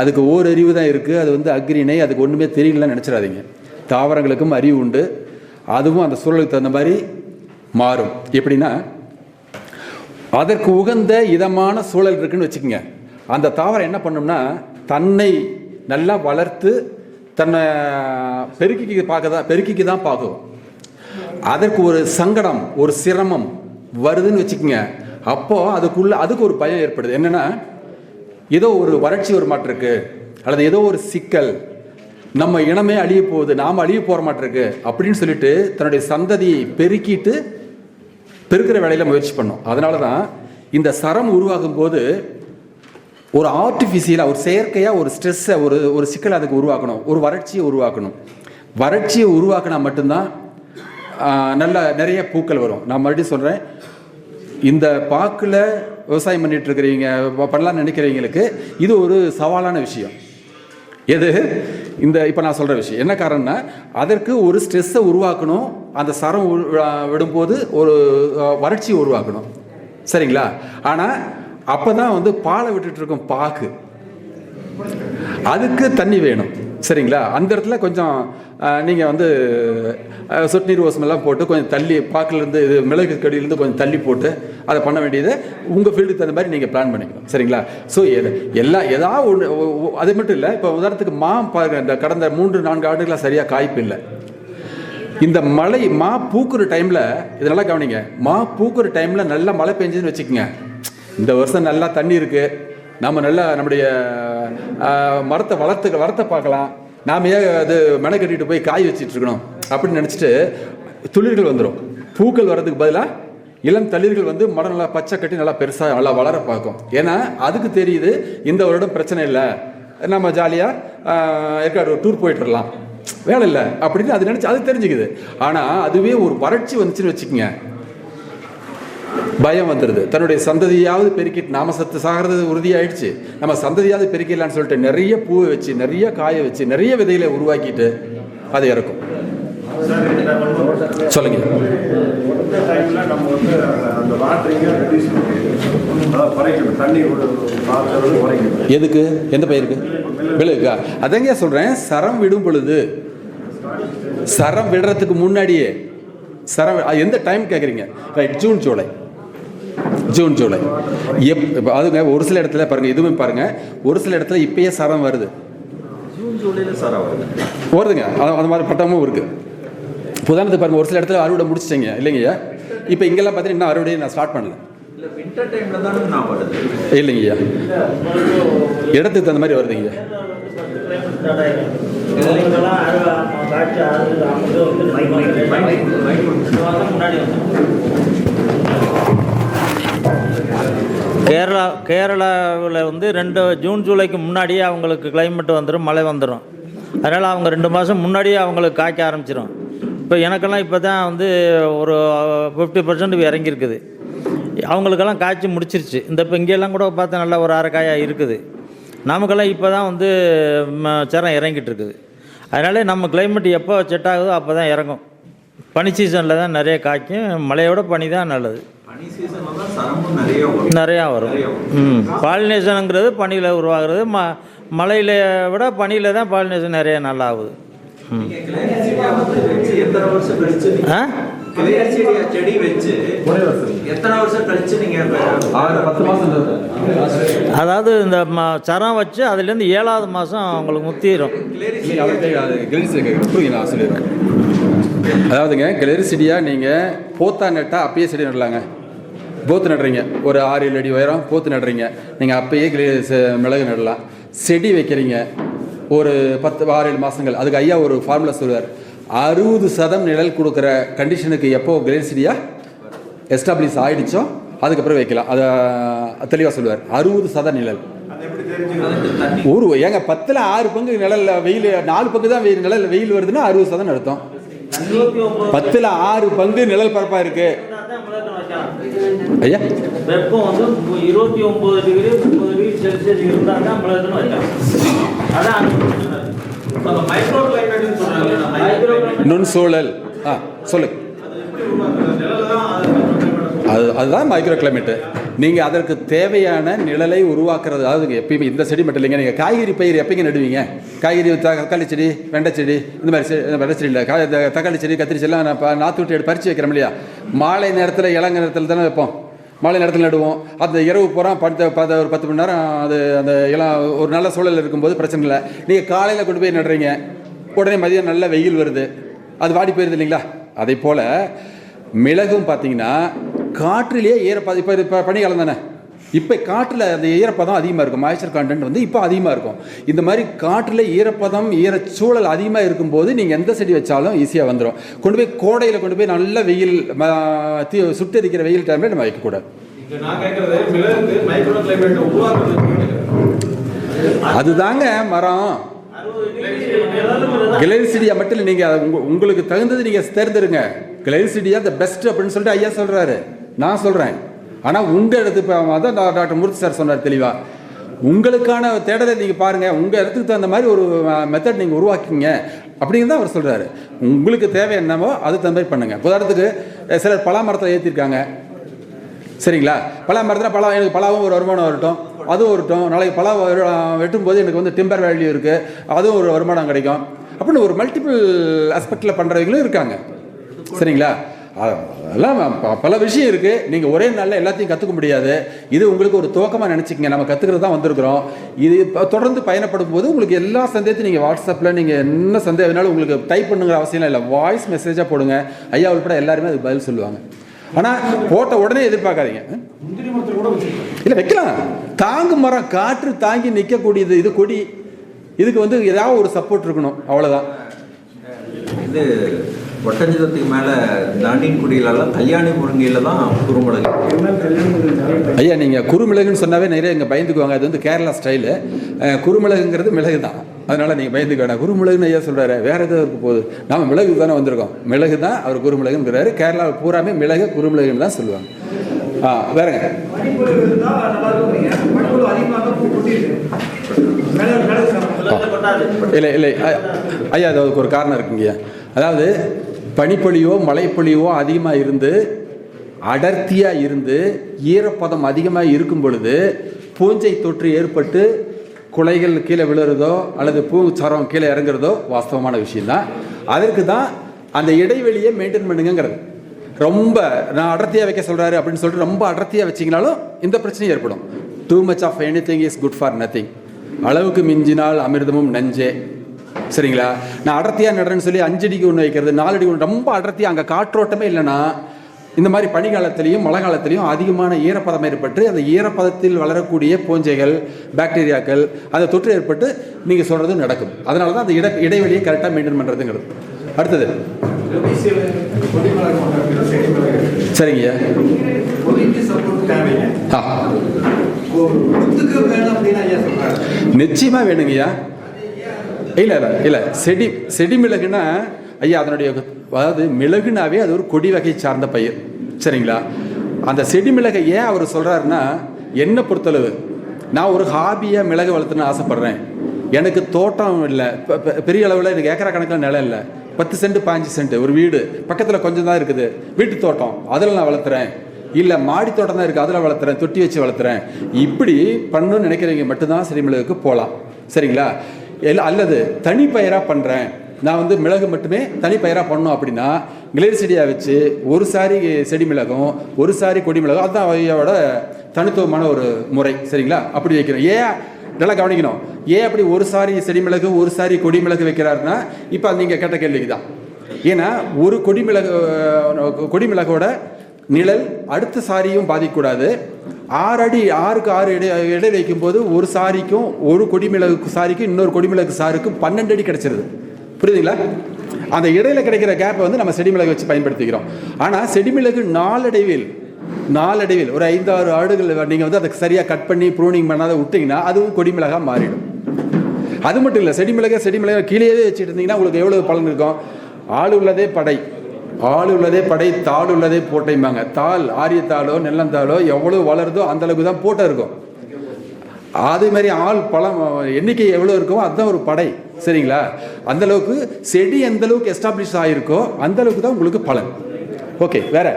அதுக்கு ஓர் அறிவு தான் இருக்குது அது வந்து அக்ரிணை அதுக்கு ஒன்றுமே தெரியலன்னு நினச்சிடாதீங்க. தாவரங்களுக்கும் அறிவு உண்டு. அதுவும் அந்த சூழலுக்கு தகுந்த மாதிரி மாறும். எப்படின்னா அதற்கு உகந்த இதமான சூழல் இருக்குன்னு வச்சுக்கோங்க. அந்த தாவரம் என்ன பண்ணும்னா தன்னை நல்லா வளர்த்து தன்னை பெருக்கிக்கு பார்க்க தான் பெருக்கிக்கு தான் பார்க்கும். அதற்கு ஒரு சங்கடம் ஒரு சிரமம் வருதுன்னு வச்சுக்கோங்க. அப்போது அதுக்குள்ள அதுக்கு ஒரு பயம் ஏற்படுது. என்னென்னா ஏதோ ஒரு வறட்சி ஒரு மாட்டிருக்கு அல்லது ஏதோ ஒரு சிக்கல். நம்ம இனமே அழிய போகுது நாம் அழிய போகிற மாட்டிருக்கு அப்படின்னு சொல்லிட்டு தன்னுடைய சந்ததியை பெருக்கிட்டு பெருக்கிற வேலையில் முயற்சி பண்ணோம். அதனால தான் இந்த சரம் உருவாகும் போது ஒரு ஆர்டிஃபிஷியலாக ஒரு செயற்கையாக ஒரு ஸ்ட்ரெஸ்ஸை ஒரு ஒரு சிக்கலை அதுக்கு உருவாக்கணும் ஒரு வறட்சியை உருவாக்கணும். வறட்சியை உருவாக்கினா மட்டும்தான் நல்ல நிறைய பூக்கள் வரும். நான் மறுபடியும் சொல்கிறேன் இந்த பாக்கில் விவசாயம் பண்ணிட்டு இருக்கிறவங்க பண்ணலான்னு நினைக்கிறவங்களுக்கு இது ஒரு சவாலான விஷயம். எது? இந்த இப்போ நான் சொல்கிற விஷயம். என்ன காரணம்னா அதற்கு ஒரு ஸ்ட்ரெஸ்ஸை உருவாக்கணும் அந்த சரம் உரு- விடும்போது ஒரு வறட்சி வறட்சியை உருவாக்கணும். சரிங்களா? ஆனால் அப்போ தான் வந்து பாலை விட்டுட்டு இருக்கும் பாக்கு அதுக்கு தண்ணி வேணும். சரிங்களா? அந்த இடத்துல கொஞ்சம் நீங்கள் வந்து சொட்டுநீர் சொட்டு நீர் ஓசமெல்லாம் போட்டு கொஞ்சம் தள்ளி பாக்கிலேருந்து இது மிளகு கடியிலேருந்து கொஞ்சம் தள்ளி போட்டு அதை பண்ண வேண்டியது உங்கள் ஃபீல்டுக்கு தகுந்த மாதிரி நீங்கள் பிளான் பண்ணிக்கணும். சரிங்களா? ஸோ எல்லா ஏதாவது ஒன்று அது மட்டும் இல்லை இப்போ உதாரணத்துக்கு மா பாருங்க இந்த கடந்த மூன்று நான்கு ஆண்டுகளாக சரியாக காய்ப்பு இல்லை. இந்த மழை மா பூக்குற டைமில் இதெல்லாம் கவனிங்க மா பூக்குற டைமில் நல்லா மழை பெஞ்சதுன்னு வச்சுக்கோங்க. இந்த வருஷம் நல்லா தண்ணி இருக்குது நம்ம நல்லா நம்முடைய மரத்தை வளர்த்து வளர்த்த பார்க்கலாம். நாம ஏன் அது மென கட்டிட்டு போய் காய் வச்சுட்டு இருக்கணும் அப்படின்னு நினச்சிட்டு துளிர்கள் வந்துடும் பூக்கள் வர்றதுக்கு பதிலாக இளம் தளிர்கள் வந்து மரம் நல்லா பச்சை கட்டி நல்லா பெருசாக நல்லா வளர பார்க்கும். ஏன்னா அதுக்கு தெரியுது இந்த வருடம் பிரச்சனை இல்லை. நம்ம ஜாலியாக ஏற்காடு ஒரு டூர் போயிட்டு வரலாம். வேலை இல்லை அப்படின்னு அது நினச்சி அது தெரிஞ்சுக்குது. ஆனால் அதுவே ஒரு வறட்சி வந்துச்சுன்னு வச்சுக்கோங்க. பயம் வந்துடுது தன்னுடைய சந்ததியாவது பெருக்கிட்டு நாம சத்து சாகிறது உறுதியாயிடுச்சு. நம்ம சந்ததியாவது பெருக்கிடலான்னு சொல்லிட்டு நிறைய பூவை வச்சு நிறைய காய வச்சு நிறைய விதைகளை உருவாக்கிட்டு அது இறக்கும். சொல்லுங்க. எதுக்கு? எந்த பயிருக்கு? விழுக்கா அதங்க சொல்றேன் சரம் விடும் பொழுது சரம் விடுறதுக்கு முன்னாடியே சரம் எந்த டைம் கேட்குறீங்க right June July. June July எப் இப்ப அதுங்க ஒரு சில இடத்துல பாருங்க இதுவுமே பாருங்க ஒரு சில இடத்துல இப்பயே சரம் வருது வருதுங்க அது அந்த மாதிரி பட்டமும் இருக்கு உதாரணத்துக்கு பாருங்க ஒரு சில இடத்துல அறுவடை முடிச்சிட்டீங்க இல்லைங்கய்யா இப்போ இங்கெல்லாம் பார்த்தீங்கன்னா இன்னும் அறுவடையை நான் ஸ்டார்ட் பண்ணல இல்லை வின்டர் டைமில் தானே நான் வருது இல்லைங்கய்யா இடத்துக்கு தகுந்த மாதிரி வருதுங்கய்யா கேரளாவில் வந்து ரெண்டு ஜூன் ஜூலைக்கு முன்னாடியே அவங்களுக்கு கிளைமேட் வந்துடும் மழை வந்துடும் அதனால் அவங்க ரெண்டு மாதம் முன்னாடியே அவங்களுக்கு காய்க்க ஆரம்பிச்சிடும் இப்போ எனக்கெல்லாம் இப்போ தான் வந்து ஒரு ஃபிஃப்டி பர்சன்ட் இறங்கியிருக்குது. அவங்களுக்கெல்லாம் காய்ச்சி முடிச்சிருச்சு. இந்த இப்போ இங்கெல்லாம் கூட பார்த்தா நல்லா ஒரு அரைக்காயாக இருக்குது. நமக்கெல்லாம் இப்போ தான் வந்து ம- சரம் இறங்கிட்டு இருக்குது அதனால நம்ம கிளைமேட் எப்போ செட் ஆகுதோ அப்போ தான் இறங்கும். பனி சீசனில் தான் நிறைய காய்க்கும். மழையோட பனி தான் நல்லது. நிறைய வரும். ம். பாலினேஷனுங்கிறது பனியில் உருவாகிறது. ம மழையில் விட பனியில் தான் பாலினேஷன் நிறைய நல்லா ஆகுது ஆ? அதாவது இந்த ம சரம் வச்சு அதுலேருந்து ஏழாவது மாதம் அவங்களுக்கு முத்திரும். அதாவதுங்க கிளரிசிடியா நீங்கள் போத்தா நட்டா அப்பயே செடி நடலாங்க போத்து நடுறீங்க. ஒரு ஆறு ஏழு அடி உயரம் போத்து நடுறீங்க. நீங்கள் அப்பயே மிளகு நடலாம். செடி வைக்கிறீங்க. ஒரு பத்து ஆறு ஏழு மாதங்கள் அதுக்கு ஐயா ஒரு ஃபார்முலா சொல்லுவார். அறுபது சதம் நிழல் கொடுக்குற கண்டிஷனுக்கு எப்போ கிளரிசிடியா எஸ்டாப்ளிஷ் ஆகிடுச்சோ அதுக்கப்புறம் வைக்கலாம். அதை தெளிவாக சொல்லுவார். அறுபது சத நிழல். ஒரு ஏங்க பத்தில் ஆறு பங்கு நிழலில் வெயில் நாலு பங்கு தான் வெயில் நிழல் வெயில் வருதுன்னா அறுபது சதம் நடத்தும் பத்தில் ஆறு பங்கு நிழல் பரப்பாக இருக்குது ஐயா? வெப்பம் வந்து இருபத்தி ஒம்பது டிகிரி முப்பது டிகிரி செல்சியஸ் இருந்தால் தான் மிளகுன்னு வைக்கலாம் அதான் மைக்ரோ கிளைமேட்னு சொல்றாங்க. நுண்சூழல். ஆ சொல்லு. அது அதுதான் மைக்ரோ கிளைமேட்டு நீங்கள் அதற்கு தேவையான நிழலை உருவாக்குறது. அதாவது எப்பயுமே இந்த செடி மட்டும் இல்லைங்க. நீங்கள் காய்கறி பயிர் எப்பங்க நடுவீங்க? காய்கறி தக்காளி செடி வெண்டை செடி இந்த மாதிரி செடி வெண்டை செடி இல்லை. தக்காளி செடி கத்திரி செடிலாம் நான் நாற்று விட்டு பறித்து வைக்கிறோம் இல்லையா? மாலை நேரத்தில் இளங்க நேரத்தில் தானே வைப்போம். மாலை நேரத்தில் நடுவோம். அந்த இரவு பூரா பத்து பத்து ஒரு பத்து மணி நேரம் அது அந்த இளம் ஒரு நல்ல சூழல் இருக்கும்போது பிரச்சனை இல்லை. நீங்கள் காலையில் கொண்டு போய் நடுறீங்க. உடனே மதியம் நல்ல வெயில் வருது. அது வாடி போயிருது இல்லைங்களா? அதே போல் மிளகும் பார்த்தீங்கன்னா காற்றிலேயே ஈரப்பா இப்போ இது பனிக்காலம் தானே. இப்போ காற்றில் அந்த ஈரப்பதம் அதிகமாக இருக்கும். மாய்ச்சர் கான்டென்ட் வந்து இப்போ அதிகமாக இருக்கும். இந்த மாதிரி காற்றில் ஈரப்பதம் ஈரச்சூழல் அதிகமாக இருக்கும்போது நீங்கள் எந்த செடி வச்சாலும் ஈஸியாக வந்துடும் கொண்டு போய் கோடையில் கொண்டு போய் நல்ல வெயில் சுட்டரிக்கிற வெயில் டைமில் நம்ம வைக்கக்கூடாது அதுதாங்க மரம். கிளைசிடியா மட்டும் இல்லை நீங்கள் உங்க உங்களுக்கு தகுந்தது நீங்கள் தேர்ந்தெடுங்க. கிளைசிடியா த பெஸ்ட் அப்படின்னு சொல்லிட்டு ஐயா சொல்கிறாரு நான் சொல்கிறேன் ஆனால் உங்கள் இடத்து இப்போ அதான் டாக்டர் மூர்த்தி சார் சொன்னார் தெளிவாக உங்களுக்கான தேடலை நீங்கள் பாருங்கள் உங்கள் இடத்துக்கு தகுந்த மாதிரி ஒரு மெத்தட் நீங்கள் உருவாக்கிங்க அப்படின்னு தான் அவர் சொல்கிறாரு உங்களுக்கு தேவை என்னவோ அதுக்கு தகுந்த மாதிரி பண்ணுங்கள் உதாரணத்துக்கு சிலர் பலா மரத்தில் ஏற்றிருக்காங்க சரிங்களா? பலா மரத்தில் பலா எனக்கு பலாவும் ஒரு வருமானம் வரட்டும். அதுவும் வரட்டும். நாளைக்கு பலா வரு- வெட்டும்போது எனக்கு வந்து டிம்பர் வேல்யூ இருக்குது அதுவும் ஒரு வருமானம் கிடைக்கும். அப்படின்னு ஒரு மல்டிபிள் ஆஸ்பெக்டில் பண்ணுறவங்களும் இருக்காங்க. சரிங்களா? அதெல்லாம் பல விஷயம் இருக்குது நீங்கள் ஒரே நாளில் எல்லாத்தையும் கற்றுக்க முடியாது. இது உங்களுக்கு ஒரு துவக்கமாக நினச்சிக்கங்க. நம்ம கற்றுக்கிறது தான் வந்திருக்கிறோம். இது தொடர்ந்து பயணப்படும் போது உங்களுக்கு எல்லா சந்தேகத்தையும் நீங்கள் வாட்ஸ்அப்பில் நீங்கள் என்ன சந்தேகம் வேணாலும் உங்களுக்கு டைப் பண்ணுங்கிற அவசியம் இல்லை. வாய்ஸ் மெசேஜாக போடுங்க. ஐயா உள்பட எல்லாருமே அதுக்கு பதில் சொல்லுவாங்க. ஆனால் போட்ட உடனே எதிர்பார்க்காதீங்க. இல்லை வைக்கலாம். தாங்கு மரம் காற்று தாங்கி நிற்கக்கூடியது இது கொடி. இதுக்கு வந்து ஏதாவது ஒரு சப்போர்ட் இருக்கணும். அவ்வளோதான் இது ஒட்டஞ்சதத்துக்கு மேலே தாண்டின்குடியிலலாம் கல்யாணி முருங்கையில் தான் குறுமிளகு ஐயா நீங்கள் குறுமிளகுன்னு சொன்னாவே நிறைய இங்கே பயந்துக்குவாங்க. அது வந்து கேரளா ஸ்டைலு. குறுமிளகுங்கிறது மிளகு தான். அதனால் நீங்கள் பயந்துக்க வேண்டாம் குறுமிளகுன்னு ஐயா சொல்கிறாரு வேறு எதாவது இருக்க போகுது. நாம மிளகு தானே வந்திருக்கோம். மிளகு தான் அவர் குறுமிளகுங்கிறாரு கேரளாவில் பூராமே மிளகு குறுமிளகுன்னு தான் சொல்லுவாங்க. ஆ வேறங்க மணிப்பூர் இருந்தால் நல்லா இருக்கும் மணிப்பூர் அதிகமாக தான் பூ கொட்டிருக்கு மிளகு மிளகு இல்லை இல்லை. ஐயா அது அதுக்கு ஒரு காரணம் இருக்குங்கய்யா. அதாவது பனிப்பொழிவோ மழைப்பொழிவோ அதிகமாக இருந்து அடர்த்தியாக இருந்து ஈரப்பதம் அதிகமாக இருக்கும் பொழுது பூஞ்சை தொற்று ஏற்பட்டு குலைகள் கீழே விழுறதோ அல்லது பூச்சரம் கீழே இறங்குறதோ வாஸ்தவமான விஷயந்தான் அதற்கு தான் அந்த இடைவெளியை மெயின்டைன் பண்ணுங்கிறது ரொம்ப நான் அடர்த்தியாக வைக்க சொல்கிறாரு அப்படின்னு சொல்லிட்டு ரொம்ப அடர்த்தியாக வச்சிங்கனாலும் இந்த பிரச்சனையும் ஏற்படும். Too much of anything is good for nothing அளவுக்கு மிஞ்சினால் அமிர்தமும் நஞ்சே. சரிங்களா? நான் அடர்த்தியாக நடுறேன்னு சொல்லி அஞ்சடிக்கு ஒன்று வைக்கிறது நாலடி ஒன்று ரொம்ப அடர்த்தியாக அங்கே காற்றோட்டமே இல்லைன்னா இந்த மாதிரி பனிக்காலத்திலையும் மழை காலத்திலையும் அதிகமான ஈரப்பதம் ஏற்பட்டு அந்த ஈரப்பதத்தில் வளரக்கூடிய பூஞ்சைகள் பாக்டீரியாக்கள் அந்த தொற்று ஏற்பட்டு நீங்கள் சொல்கிறது நடக்கும். அதனால தான் அந்த இட இடைவெளியை கரெக்டாக மெயின்டைன் பண்ணுறதுங்கிறது அடுத்தது. சரிங்கய்யா. ஆ. நிச்சயமா வேணும் ஐயா நிச்சயமாக வேணுங்கய்யா. இல்லை இல்லை இல்லை. செடி செடி மிளகுனா ஐயா அதனுடைய அதாவது மிளகுனாவே அது ஒரு கொடி வகை சார்ந்த பயிர். சரிங்களா? அந்த செடி மிளகை ஏன் அவர் சொல்கிறாருன்னா என்னை பொறுத்தளவு நான் ஒரு ஹாபியாக மிளகு வளர்த்துன்னு ஆசைப்பட்றேன். எனக்கு தோட்டம் இல்லை. பெரிய அளவில் எனக்கு ஏக்கரா கணக்கில் நிலம் இல்லை. பத்து சென்ட் பாஞ்சு சென்ட் ஒரு வீடு. பக்கத்தில் கொஞ்சம் தான் இருக்குது. வீட்டு தோட்டம். அதில் நான் வளர்த்துறேன். இல்லை மாடி தோட்டம் தான் இருக்குது அதில் வளர்த்துறேன் தொட்டி வச்சு வளர்த்துறேன். இப்படி பண்ணணும்னு நினைக்கிறவங்க மட்டும்தான் செடிமிளகுக்கு போகலாம் சரிங்களா? இல்லை அல்லது தனி பயிராக பண்ணுறேன் நான் வந்து மிளகு மட்டுமே தனி பயிராக பண்ணோம் அப்படின்னா கிளேர் செடியாக வச்சு ஒரு சாரி செடி மிளகும் ஒரு சாரி கொடி மிளகும் அதுதான் ஐயாவோட தனித்துவமான ஒரு முறை. சரிங்களா? அப்படி வைக்கிறோம் ஏன்? நல்லா கவனிக்கணும். ஏன் அப்படி ஒரு சாரி செடி மிளகு ஒரு சாரி கொடி மிளகு வைக்கிறாருன்னா இப்போ நீங்கள் கேட்ட கேள்விக்கு தான் ஏன்னா ஒரு கொடி மிளகு கொடி மிளகோட நிழல் அடுத்த சாரியும் பாதிக்கக்கூடாது. ஆறு அடி ஆறுக்கு ஆறு இடை இடை வைக்கும்போது ஒரு சாரிக்கும் ஒரு கொடிமிளகு சாரிக்கும் இன்னொரு கொடிமிளகு சாருக்கும் பன்னெண்டு அடி கிடைச்சிருது. புரியுதுங்களா? அந்த இடையில கிடைக்கிற கேப்பை வந்து நம்ம செடிமிளகு வச்சு பயன்படுத்திக்கிறோம். ஆனால் செடிமிளகு நாளடைவில் நாளடைவில் ஒரு ஐந்தாறு ஆடுகள் நீங்கள் வந்து அதை சரியாக கட் பண்ணி ப்ரூனிங் பண்ணாத விட்டிங்கன்னா அதுவும் கொடிமிளகா மாறிடும். அது மட்டும் இல்லை செடி மிளகா கீழேயே வச்சுட்டு இருந்தீங்கன்னா உங்களுக்கு எவ்வளவு பலன் இருக்கும்? ஆள் உள்ளதே படை. ஆள் உள்ளதே படை தாள் உள்ளதே போட்டைம்பாங்க. தாள் ஆரியத்தாளோ நெல்லந்தாளோ எவ்வளோ வளருதோ அந்த அளவுக்கு தான் போட்டை இருக்கும். அதே மாதிரி ஆள் பழம் எண்ணிக்கை எவ்வளோ இருக்கோ அதுதான் ஒரு படை. சரிங்களா? அந்த அளவுக்கு செடி எந்த அளவுக்கு எஸ்டாப்ளிஷ் ஆகிருக்கோ அந்த அளவுக்கு தான் உங்களுக்கு பலன். ஓகே வேற?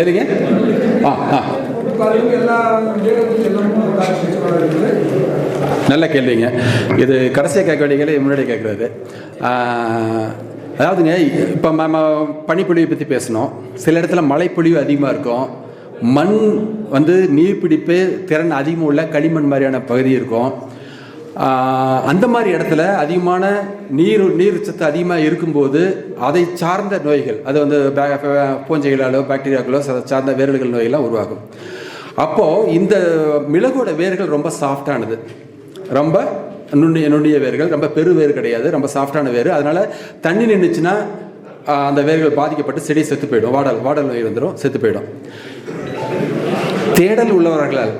எதுங்க ஆ ஆ. நல்ல கேள்விங்க. இது கடைசியாக கேட்க வேண்டிய முன்னாடி கேட்குறது. அதாவதுங்க இப்போ நம்ம பனிப்பொழிவை பற்றி பேசணும். சில இடத்துல மழைப்பொழிவு அதிகமாக இருக்கும். மண் வந்து நீர்பிடிப்பு திறன் அதிகமாக உள்ள களிமண் மாதிரியான பகுதி இருக்கும். அந்த மாதிரி இடத்துல அதிகமான நீர் நீர் சத்து அதிகமாக இருக்கும்போது அதை சார்ந்த நோய்கள் அது வந்து பே- பூஞ்சைகளாலோ பாக்டீரியாக்களோ சார்ந்த வேர்கள் நோயெல்லாம் உருவாகும். அப்போது இந்த மிளகோட வேர்கள் ரொம்ப சாஃப்டானது ரொம்ப நுண்ணிய நுண்ணிய வேர்கள் ரொம்ப பெரு வேர் கிடையாது ரொம்ப சாஃப்டான வேர். அதனால் தண்ணி நின்றுச்சுன்னா அந்த வேர்கள் பாதிக்கப்பட்டு செடி செத்து போயிடும். வாடல் வாடல் நோய் வந்துடும் செத்து போயிடும். தேடல் உள்ளவர்களால்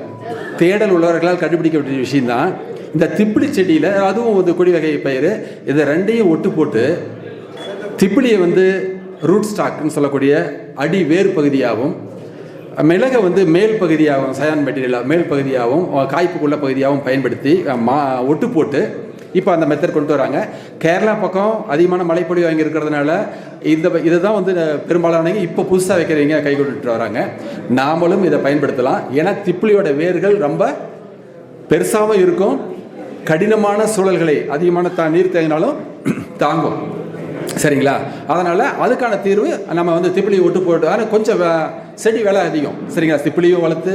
தேடல் உள்ளவர்களால் கண்டுபிடிக்க வேண்டிய விஷயம்தான் இந்த திப்பிலி செடியில் அதுவும் வந்து கொடி வகை பயிர் இதை ரெண்டையும் ஒட்டு போட்டு திப்பிலியை வந்து ரூட் ஸ்டாக்னு சொல்லக்கூடிய அடி வேர் பகுதியாகவும் மிளகை வந்து மேல் பகுதியாகவும் சயான் மெட்டீரியலாக மேல் பகுதியாகவும் காய்ப்புக்குள்ள பகுதியாகவும் பயன்படுத்தி மா ஒட்டு போட்டு இப்போ அந்த மெத்தட் கொண்டு வராங்க. கேரளா பக்கம் அதிகமான மழைப்பொழிவு வாங்கி இருக்கிறதுனால இந்த இதை தான் வந்து பெரும்பாலானவங்க இப்போ புதுசாக வைக்கிறவங்க கை கொண்டுட்டு வராங்க. நாமளும் இதை பயன்படுத்தலாம். ஏன்னா திப்பிலியோட வேர்கள் ரொம்ப பெருசாகவும் இருக்கும். கடினமான சூழல்களை அதிகமான தா நீர் தேங்கினாலும் தாங்கும். சரிங்களா? அதனால் அதுக்கான தீர்வு நம்ம வந்து திப்பிலி ஒட்டு போட்டு ஆனால் கொஞ்சம் செடி விலை அதிகம். சரிங்களா? திப்பிலியும் வளர்த்து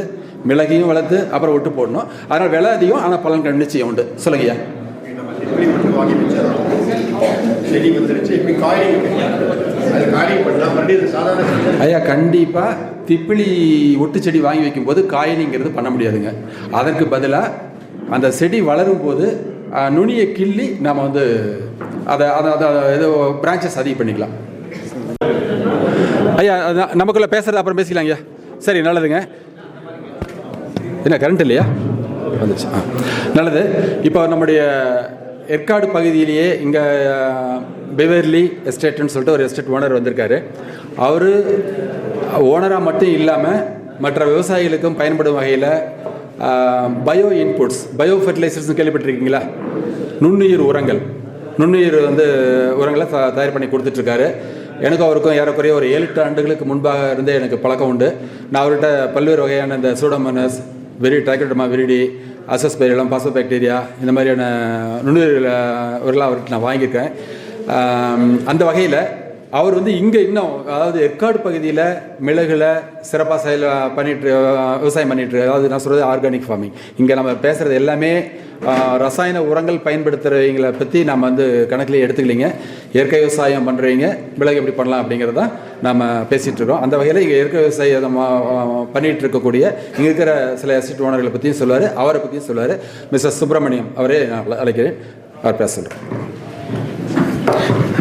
மிளகையும் வளர்த்து அப்புறம் விட்டு போடணும். அதனால் விலை அதிகம் ஆனால் பலன் நிச்சயம் உண்டு. சொல்லுங்கய்யா. செடி ஐயா கண்டிப்பாக திப்பிலி ஒட்டு செடி வாங்கி வைக்கும்போது காயினிங்கிறது பண்ண முடியாதுங்க. அதற்கு பதிலாக அந்த செடி வளரும் போது நுனியை கிள்ளி நாம் வந்து அதை அதை அதை ஏதோ பிரான்ச்சஸ் அதிகம் பண்ணிக்கலாம். ஐயா அதான் நமக்குள்ள பேசுறது அப்புறம் பேசிக்கலாம் ஐயா சரி நல்லதுங்க. என்ன கரண்ட் இல்லையா? வந்துச்சு. ஆ. நல்லது. இப்போ நம்முடைய ஏற்காடு பகுதியிலேயே இங்கே பெவர்லி எஸ்டேட்னு சொல்லிட்டு ஒரு எஸ்டேட் ஓனர் வந்திருக்காரு. அவர் ஓனராக மட்டும் இல்லாமல் மற்ற விவசாயிகளுக்கும் பயன்படும் வகையில் பயோ இன்புட்ஸ் பயோ ஃபெர்டிலைசர்ஸ்னு கேள்விப்பட்டிருக்கீங்களா? நுண்ணுயிர் உரங்கள். நுண்ணுயிர் வந்து உரங்களை த- தயார் பண்ணி கொடுத்துட்ருக்காரு எனக்கும் அவருக்கும் ஏறக்குறைய ஒரு ஏழு எட்டு ஆண்டுகளுக்கு முன்பாக இருந்தே எனக்கு பழக்கம் உண்டு. நான் அவர்கிட்ட பல்வேறு வகையான இந்த சூடோமோனஸ் வெரி trichoderma viride azospirillum Faso bacteria இந்த மாதிரியான நுண்ணுயிர் உரலாம் அவர்கிட்ட நான் வாங்கியிருக்கேன். அந்த வகையில் அவர் வந்து இங்கே இன்னும் அதாவது ஏற்காடு பகுதியில் மிளகுல சிறப்பாக செயல் பண்ணிட்டு விவசாயம் பண்ணிட்டு அதாவது நான் சொல்கிறது ஆர்கானிக் ஃபார்மிங் இங்கே நம்ம பேசுகிறது எல்லாமே ரசாயன உரங்கள் பயன்படுத்துகிறவங்களை பற்றி நம்ம வந்து கணக்கில் எடுத்துக்கலிங்க. இயற்கை விவசாயம் பண்ணுறவங்க மிளகு எப்படி பண்ணலாம் அப்படிங்கிறத நம்ம பேசிகிட்டு இருக்கோம். அந்த வகையில் இங்கே இயற்கை விவசாயம் பண்ணிகிட்டு இருக்கக்கூடிய இங்கே இருக்கிற சில எஸ்டேட் ஓனர்களை பற்றியும் சொல்லுவார் அவரை பற்றியும் சொல்லுவார். மிஸ்டர் சுப்பிரமணியம் அவரே நான் அழைக்கிறேன். அவர் பேச சொல்கிறேன்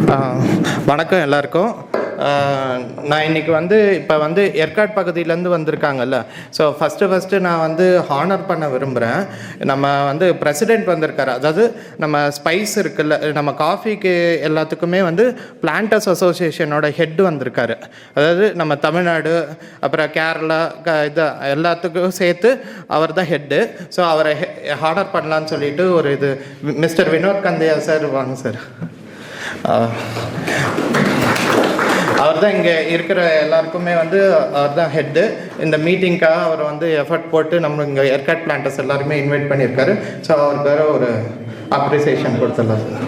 வணக்கம் எல்லாருக்கும். நான் இன்னைக்கு வந்து இப்போ வந்து ஏற்காடு பகுதியிலேருந்து வந்திருக்காங்கல்ல. ஸோ ஃபஸ்ட்டு ஃபஸ்ட்டு நான் வந்து ஹானர் பண்ண விரும்புகிறேன் நம்ம வந்து பிரசிடெண்ட் வந்திருக்காரு. அதாவது நம்ம ஸ்பைஸ் இருக்குல்ல நம்ம காஃபிக்கு எல்லாத்துக்குமே வந்து பிளான்டர்ஸ் அசோசியேஷனோட ஹெட் வந்திருக்காரு. அதாவது நம்ம தமிழ்நாடு அப்புறம் கேரளா க இது எல்லாத்துக்கும் சேர்த்து அவர் தான் ஹெட்டு ஸோ அவரை ஹானர் பண்ணலான்னு சொல்லிட்டு ஒரு இது மிஸ்டர் வினோத் கந்தையா சார் வாங்க சார். அவர் தான் இங்கே இருக்கிற எல்லாருக்குமே வந்து அவர் தான் ஹெட்டு இந்த மீட்டிங்க்காக அவர் வந்து எஃபர்ட் போட்டு நம்ம இங்கே ஏற்காட் பிளான்டர்ஸ் எல்லாருமே இன்வைட் பண்ணியிருக்காரு. ஸோ அவருக்கு வேறு ஒரு அப்ரிசியேஷன் கொடுத்துடலாம் சார்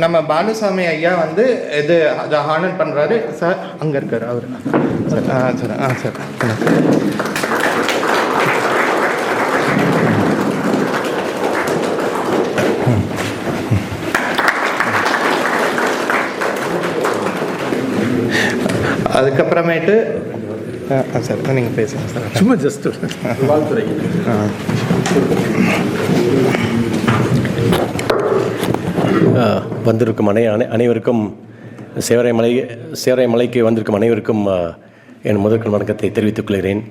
நம்ம பாலுசாமி ஐயா வந்து இது அதை ஹானர் பண்ணுறாரு சார் அங்கே இருக்கார் அவர். சார் ஆ சார் ஆ சார் அதுக்கப்புறமேட்டு சார் நீங்கள் பேசுங்க சார். சும்மா ஜஸ்ட் வந்திருக்கும் அனை அனை அனைவருக்கும் சேவரை மலை சேவரை மலைக்கு வந்திருக்கும் அனைவருக்கும் என் முதற்கண் வணக்கத்தை தெரிவித்துக் கொள்கிறேன்.